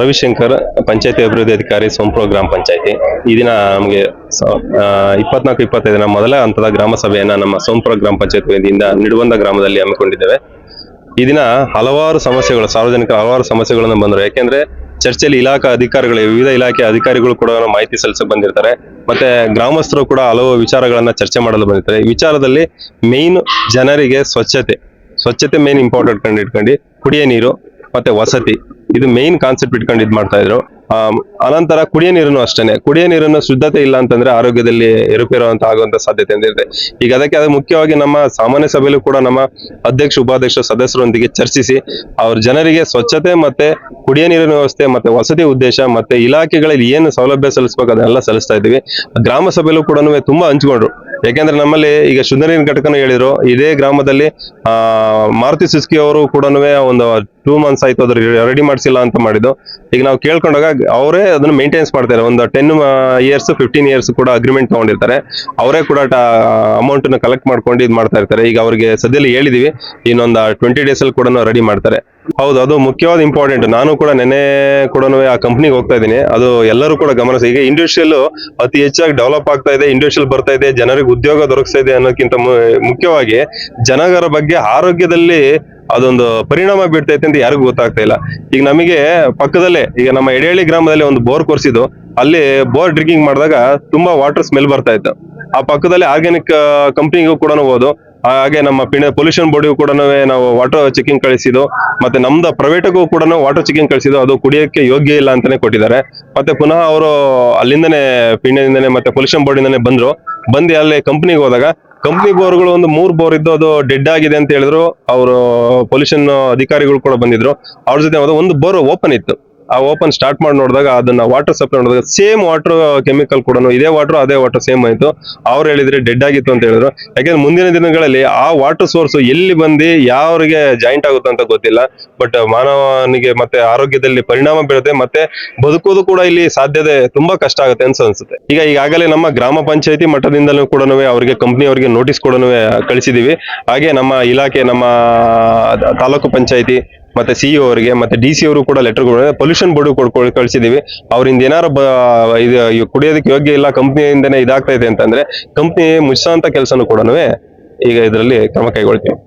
ರವಿಶಂಕರ್, ಪಂಚಾಯತಿ ಅಭಿವೃದ್ಧಿ ಅಧಿಕಾರಿ, ಸೋಂಪುರ ಗ್ರಾಮ ಪಂಚಾಯತಿ. ಈ ದಿನ ನಮಗೆ ಇಪ್ಪತ್ನಾಲ್ಕು ಇಪ್ಪತ್ತೈದನ ಮೊದಲ ಹಂತದ ಗ್ರಾಮ ಸಭೆಯನ್ನ ನಮ್ಮ ಸೋಂಪುರ ಗ್ರಾಮ ಪಂಚಾಯತ್ ವತಿಯಿಂದ ನಿಡುವಂದ ಗ್ರಾಮದಲ್ಲಿ ಹಮ್ಮಿಕೊಂಡಿದ್ದೇವೆ ಈ ದಿನ ಹಲವಾರು ಸಮಸ್ಯೆಗಳು, ಸಾರ್ವಜನಿಕರ ಹಲವಾರು ಸಮಸ್ಯೆಗಳನ್ನು ಬಂದರು. ಯಾಕೆಂದ್ರೆ ಚರ್ಚೆಯಲ್ಲಿ ಇಲಾಖಾ ಅಧಿಕಾರಿಗಳು ವಿವಿಧ ಇಲಾಖೆ ಅಧಿಕಾರಿಗಳು ಕೂಡ ಮಾಹಿತಿ ಸಲ್ಲಿಸಕ್ಕೆ ಬಂದಿರ್ತಾರೆ. ಮತ್ತೆ ಗ್ರಾಮಸ್ಥರು ಕೂಡ ಹಲವು ವಿಚಾರಗಳನ್ನ ಚರ್ಚೆ ಮಾಡಲು ಬಂದಿರ್ತಾರೆ. ವಿಚಾರದಲ್ಲಿ ಮೇನ್ ಜನರಿಗೆ ಸ್ವಚ್ಛತೆ ಸ್ವಚ್ಛತೆ ಮೇನ್ ಇಂಪಾರ್ಟೆಂಟ್ ಕಂಡು ಇಟ್ಕೊಂಡು ಕುಡಿಯ ನೀರು ಮತ್ತೆ ವಸತಿ ಇದು ಮೇನ್ ಕಾನ್ಸೆಪ್ಟ್ ಇಟ್ಕೊಂಡು ಇದು ಮಾಡ್ತಾ ಇದ್ರು. ಅನಂತರ ಕುಡಿಯ ನೀರನ್ನು ಅಷ್ಟೇನೆ. ಕುಡಿಯ ನೀರನ್ನು ಶುದ್ಧತೆ ಇಲ್ಲ ಅಂತಂದ್ರೆ ಆರೋಗ್ಯದಲ್ಲಿ ಏರುಪೇರು ಅಂತ ಆಗುವಂತ ಸಾಧ್ಯತೆ ಇರುತ್ತೆ. ಈಗ ಅದಕ್ಕೆ ಅದು ಮುಖ್ಯವಾಗಿ ನಮ್ಮ ಸಾಮಾನ್ಯ ಸಭೆಯಲ್ಲೂ ಕೂಡ ನಮ್ಮ ಅಧ್ಯಕ್ಷ, ಉಪಾಧ್ಯಕ್ಷ ಸದಸ್ಯರೊಂದಿಗೆ ಚರ್ಚಿಸಿ ಅವ್ರ ಜನರಿಗೆ ಸ್ವಚ್ಛತೆ ಮತ್ತೆ ಕುಡಿಯ ನೀರಿನ ವ್ಯವಸ್ಥೆ ಮತ್ತೆ ವಸತಿ ಉದ್ದೇಶ ಮತ್ತೆ ಇಲಾಖೆಗಳಲ್ಲಿ ಏನು ಸೌಲಭ್ಯ ಸಲ್ಲಿಸಬೇಕು ಅದನ್ನೆಲ್ಲ ಸಲ್ಲಿಸ್ತಾ ಇದ್ದೀವಿ. ಗ್ರಾಮ ಸಭೆಯಲ್ಲೂ ಕೂಡ ತುಂಬಾ ಹಂಚ್ಕೊಂಡ್ರು. ಯಾಕೆಂದ್ರೆ ನಮ್ಮಲ್ಲಿ ಈಗ ಶುದ್ಧ ಘಟಕನ ಹೇಳಿದ್ರು, ಇದೇ ಗ್ರಾಮದಲ್ಲಿ, ಆ, ಮಾರುತಿ ಸುಸ್ಕಿ ಅವರು ಕೂಡ ಒಂದು ಟೂ ಮಂತ್ಸ್ ಆಯ್ತು ಅದ್ರ ರೆಡಿ ಮಾಡಿಸಿಲ್ಲ ಅಂತ ಮಾಡಿದ್ದು. ಈಗ ನಾವು ಕೇಳ್ಕೊಂಡಾಗ ಅವರೇ ಅದನ್ನ ಮೇಂಟೆನೆನ್ಸ್ ಮಾಡ್ತಾರೆ. ಒಂದು ಟೆನ್ ಇಯರ್ಸ್ ಫಿಫ್ಟೀನ್ ಇಯರ್ಸ್ ಕೂಡ ಅಗ್ರಿಮೆಂಟ್ ತಗೊಂಡಿರ್ತಾರೆ. ಅವರೇ ಕೂಡ ಅಮೌಂಟ್ನ ಕಲೆಕ್ಟ್ ಮಾಡ್ಕೊಂಡು ಇದು ಮಾಡ್ತಾ ಇರ್ತಾರೆ. ಈಗ ಅವರಿಗೆ ಸದ್ಯದಲ್ಲಿ ಹೇಳಿದೀವಿ, ಇನ್ನೊಂದು ಟ್ವೆಂಟಿ ಡೇಸ್ ಅಲ್ಲಿ ಕೂಡ ರೆಡಿ ಮಾಡ್ತಾರೆ. ಹೌದು, ಅದು ಮುಖ್ಯವಾದ ಇಂಪಾರ್ಟೆಂಟ್ ನಾನು ಕೂಡ ನೆನೆ ಕೂಡ ಆ ಕಂಪ್ನಿಗೆ ಹೋಗ್ತಾ ಇದ್ದೀನಿ. ಅದು ಎಲ್ಲರೂ ಕೂಡ ಗಮನಿಸಿ ಈಗ ಇಂಡಸ್ಟ್ರಿಯಲ್ ಅತಿ ಹೆಚ್ಚಾಗಿ ಡೆವಲಪ್ ಆಗ್ತಾ ಇದೆ ಇಂಡಸ್ಟ್ರಿಯಲ್ ಬರ್ತಾ ಇದೆ, ಜನರಿಗೆ ಉದ್ಯೋಗ ದೊರಕಿಸ್ತಾ ಇದೆ ಅನ್ನೋಕ್ಕಿಂತ ಮುಖ್ಯವಾಗಿ ಜನಗರ ಬಗ್ಗೆ ಆರೋಗ್ಯದಲ್ಲಿ ಅದೊಂದು ಪರಿಣಾಮ ಬೀಳ್ತೈತೆ ಅಂತ ಯಾರಿಗೂ ಗೊತ್ತಾಗ್ತಾ ಇಲ್ಲ. ಈಗ ನಮಗೆ ಪಕ್ಕದಲ್ಲೇ, ಈಗ ನಮ್ಮ ಎಡೆಹಳ್ಳಿ ಗ್ರಾಮದಲ್ಲಿ ಒಂದು ಬೋರ್ ಕೊರ್ಸಿದ್ದು. ಅಲ್ಲಿ ಬೋರ್ ಡ್ರಿಂಕಿಂಗ್ ಮಾಡಿದಾಗ ತುಂಬಾ ವಾಟರ್ ಸ್ಮೆಲ್ ಬರ್ತಾ ಇತ್ತು. ಆ ಪಕ್ಕದಲ್ಲಿ ಆರ್ಗ್ಯಾನಿಕ್ ಕಂಪ್ನಿಗೂ ಕೂಡ ಹೋದು. ಹಾಗೆ ನಮ್ಮ ಪಿಣ ಪೊಲ್ಯೂಷನ್ ಬೋರ್ಡಿಗೂ ಕೂಡ ನಾವು ವಾಟರ್ ಚೆಕಿಂಗ್ ಕಳಿಸಿದ್ದು, ಮತ್ತೆ ನಮ್ದು ಪ್ರೈವೇಟ್ಗೂ ಕೂಡ ವಾಟರ್ ಚೆಕಿಂಗ್ ಕಳಿಸಿದ್ದು, ಅದು ಕುಡಿಯೋಕ್ಕೆ ಯೋಗ್ಯ ಇಲ್ಲ ಅಂತಾನೆ ಕೊಟ್ಟಿದ್ದಾರೆ. ಮತ್ತೆ ಪುನಃ ಅವರು ಅಲ್ಲಿಂದನೇ, ಪಿಣ್ಯದಿಂದನೇ ಮತ್ತೆ ಪೊಲ್ಯೂಷನ್ ಬೋರ್ಡಿಂದನೇ ಬಂದ್ರು. ಬಂದು ಅಲ್ಲಿ ಕಂಪ್ನಿಗೆ ಹೋದಾಗ ಕಂಪ್ನಿ ಬೋರ್ಗಳು ಒಂದು ಮೂರ್ ಬೋರ್ ಇದ್ದು ಅದು ಡೆಡ್ ಆಗಿದೆ ಅಂತ ಹೇಳಿದ್ರು. ಅವರು ಪೊಲ್ಯೂಷನ್ ಅಧಿಕಾರಿಗಳು ಕೂಡ ಬಂದಿದ್ರು. ಅವ್ರ ಜೊತೆ ಒಂದು ಬೋರ್ ಓಪನ್ ಇತ್ತು. ಆ ಓಪನ್ ಸ್ಟಾರ್ಟ್ ಮಾಡಿ ನೋಡಿದಾಗ ಅದನ್ನ ವಾಟರ್ ಸಪ್ಲೈ ನೋಡಿದಾಗ ಸೇಮ್ ವಾಟರ್ ಕೆಮಿಕಲ್ ಕೂಡ ಇದೇ ವಾಟರ್ ಅದೇ ವಾಟರ್ ಸೇಮ್ ಆಯ್ತು. ಅವ್ರು ಹೇಳಿದ್ರೆ ಡೆಡ್ ಆಗಿತ್ತು ಅಂತ ಹೇಳಿದ್ರು. ಯಾಕೆಂದ್ರೆ ಮುಂದಿನ ದಿನಗಳಲ್ಲಿ ಆ ವಾಟರ್ ಸೋರ್ಸ್ ಎಲ್ಲಿ ಬಂದು ಯಾವ್ರಿಗೆ ಜಾಯಿಂಟ್ ಆಗುತ್ತೆ ಅಂತ ಗೊತ್ತಿಲ್ಲ. ಬಟ್ ಮಾನವನಿಗೆ ಮತ್ತೆ ಆರೋಗ್ಯದಲ್ಲಿ ಪರಿಣಾಮ ಬೀಳುತ್ತೆ ಮತ್ತೆ ಬದುಕೋದು ಕೂಡ ಇಲ್ಲಿ ಸಾಧ್ಯತೆ ತುಂಬಾ ಕಷ್ಟ ಆಗುತ್ತೆ ಅಂತ ಅನ್ಸುತ್ತೆ. ಈಗ ಈಗಾಗಲೇ ನಮ್ಮ ಗ್ರಾಮ ಪಂಚಾಯತಿ ಮಟ್ಟದಿಂದಲೂ ಕೂಡ ಅವರಿಗೆ ಕಂಪ್ನಿ ಅವರಿಗೆ ನೋಟಿಸ್ ಕೂಡ ಕಳಿಸಿದೀವಿ. ಹಾಗೆ ನಮ್ಮ ಇಲಾಖೆ, ನಮ್ಮ ತಾಲೂಕು ಪಂಚಾಯತಿ ಮತ್ತೆ ಸಿ ಅವರಿಗೆ, ಮತ್ತೆ ಡಿ ಸಿ ಅವರು ಕೂಡ ಲೆಟರ್ ಪೊಲ್ಯೂಷನ್ ಬೋರ್ಡ್ ಕೊಡ್ಕೊಂಡು ಕಳಿಸಿದೀವಿ. ಅವರಿಂದ ಏನಾರ ಇದು ಕುಡಿಯೋದಕ್ಕೆ ಯೋಗ್ಯ ಇಲ್ಲ, ಕಂಪ್ನಿಯಿಂದನೇ ಇದಾಗ್ತಾ ಇದೆ ಅಂತಂದ್ರೆ, ಕಂಪ್ನಿ ಮುಚ್ಚೋಂತ ಕೆಲಸನೂ ಕೂಡ ಈಗ ಇದರಲ್ಲಿ ಕ್ರಮ ಕೈಗೊಳ್ತೀವಿ.